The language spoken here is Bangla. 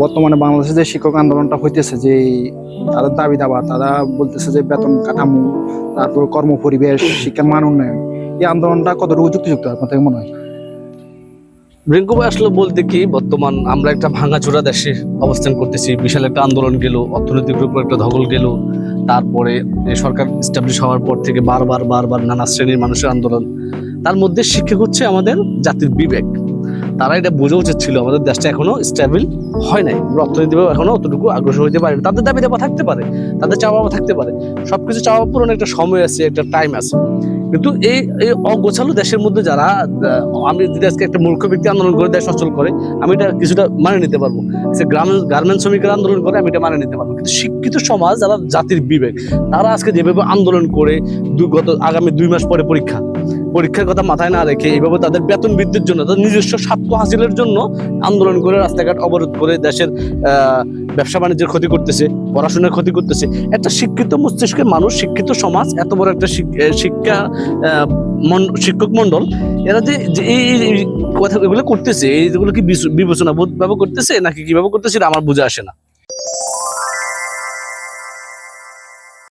বর্তমানে বাংলাদেশে যে শিক্ষক আন্দোলনটা হইতেছে, যে তাদের দাবি দাবা, তারা বলতেছে যে বেতন কাঠামো, তারপর কর্ম পরিবেশ শিক্ষার মান উন্নয়ন, এই আন্দোলনটা কতটুকু যুক্তিযুক্ত আপনার থেকে মনে হয়? রিঙ্কু ভাই আসলে বলতে কি, বর্তমান আমরা একটা ভাঙাচোরা দেশে অবস্থান করতেছি। বিশাল একটা আন্দোলন গেল, অর্থনৈতিক উপর একটা ধকল গেল। তারপরে সরকার স্টাবলিশ হওয়ার পর থেকে বারবার বারবার নানা শ্রেণির মানুষের আন্দোলন। তার মধ্যে শিক্ষক হচ্ছে আমাদের জাতির বিবেক। তারা এটা বোঝা উচিত ছিল আমাদের দেশটা এখনও স্টেবল হয় নাই। অর্থনীতিভাবে এখনও অতটুকু অগ্রসর হইতে পারি তাদের দাবি দাবা থাকতে পারে, তাদের চাওয়া থাকতে পারে। সবকিছু চাওয়া পূরণ একটা সময় আছে, একটা টাইম আছে। কিন্তু এই এই অগোছালো দেশের মধ্যে যারা আমি যদি আজকে একটা মূর্খ ব্যক্তি আন্দোলন করে, দেশ অচল করে, আমি এটা কিছুটা মানে নিতে পারব। সে গ্রাম গার্মেন্ট শ্রমিকের আন্দোলন করে, আমি এটা মানে নিতে পারব। কিন্তু শিক্ষিত সমাজ, যারা জাতির বিবেক, তারা আজকে যেভাবে আন্দোলন করে গত, আগামী দুই মাস পরে পরীক্ষা পরীক্ষার কথা মাথায় না রেখে এইভাবে তাদের বেতন বৃদ্ধির জন্য, তাদের নিজস্ব স্বার্থ হাসিলের জন্য আন্দোলন করে রাস্তাঘাট অবরোধ করে দেশের ব্যবসা বাণিজ্যের ক্ষতি করতেছে, পড়াশোনার ক্ষতি করতেছে। একটা শিক্ষিত মস্তিষ্কের মানুষ, শিক্ষিত সমাজ, এত বড় একটা শিক- শিক্ষা শিক্ষক মন্ডল এরা যে এই কথা এগুলো করতেছে এইগুলো কি বিচ- বিবেচনা বোধ ভাবে করতেছে, নাকি কীভাবে করতেছে আমার বুঝে আসে না।